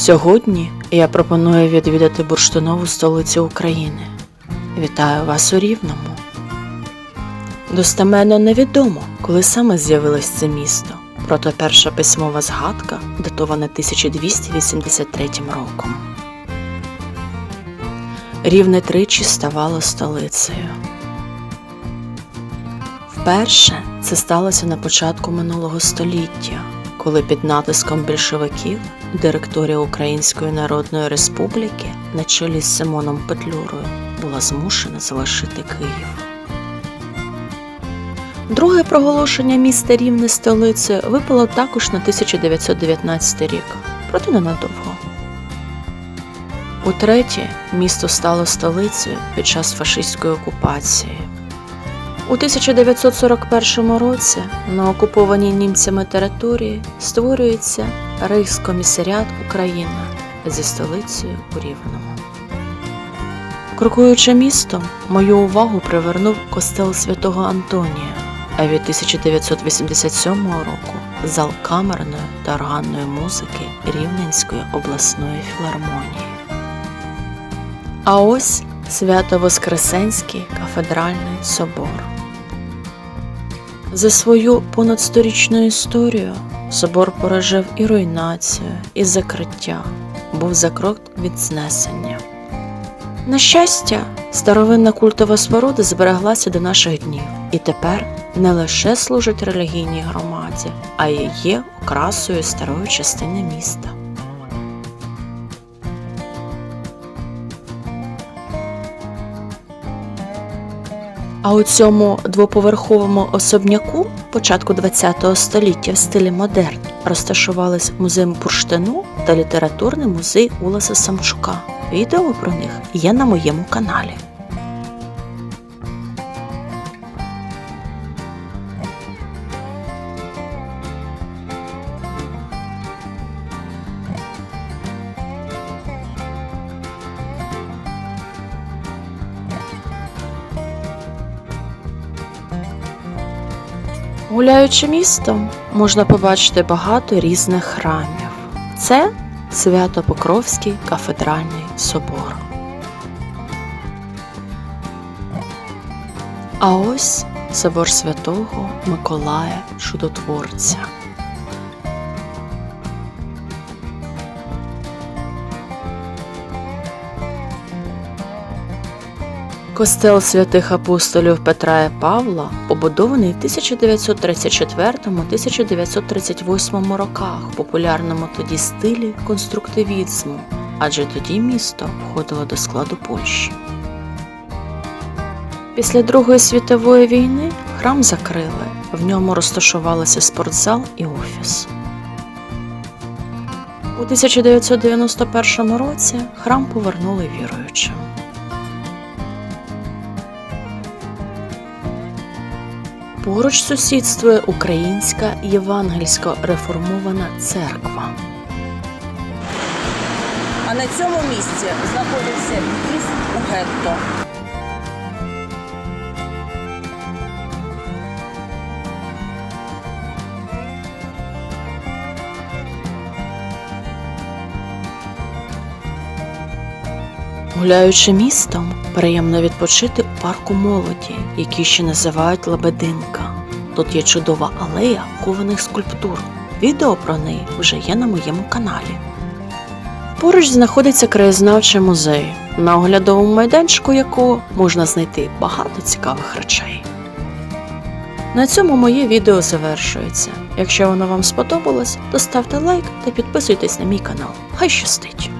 Сьогодні я пропоную відвідати бурштинову столицю України. Вітаю вас у Рівному. Достеменно невідомо, коли саме з'явилось це місто, проте перша письмова згадка датована 1283 роком. Рівне тричі ставало столицею. Вперше це сталося на початку минулого століття, коли під натиском більшовиків директорія Української Народної Республіки на чолі з Симоном Петлюрою була змушена залишити Київ. Друге проголошення міста Рівне столицею випало також на 1919 рік, проте ненадовго. Утретє, місто стало столицею під час фашистської окупації. У 1941 році на окупованій німцями території створюється Рейхскомісаріат Україна зі столицею у Рівному. Крокуючи містом, мою увагу привернув костел святого Антонія, а від 1987 року зал камерної та органної музики Рівненської обласної філармонії. А ось Свято-Воскресенський кафедральний собор. За свою понад сторічну історію собор пережив і руйнацію, і закриття, був за крок від знесення. На щастя, старовинна культова споруда збереглася до наших днів і тепер не лише служить релігійній громаді, а й є окрасою старої частини міста. А у цьому двоповерховому особняку початку ХХ століття в стилі модерн розташувались музей бурштину та літературний музей Уласа Самчука. Відео про них є на моєму каналі. Гуляючи містом, можна побачити багато різних храмів. Це Свято-Покровський кафедральний собор. А ось собор святого Миколая Чудотворця. Костел святих апостолів Петра і Павла побудований в 1934-1938 роках в популярному тоді стилі конструктивізму, адже тоді місто входило до складу Польщі. Після Другої світової війни храм закрили, в ньому розташувалися спортзал і офіс. У 1991 році храм повернули віруючим. Поруч сусідствує Українська євангельсько реформована церква. А на цьому місці знаходиться в'їзд у гетто. Гуляючи містом, приємно відпочити у парку молоді, який ще називають Лебединка. Тут є чудова алея кованих скульптур. Відео про неї вже є на моєму каналі. Поруч знаходиться краєзнавчий музей, на оглядовому майданчику якого можна знайти багато цікавих речей. На цьому моє відео завершується. Якщо воно вам сподобалось, то ставте лайк та підписуйтесь на мій канал. Хай щастить!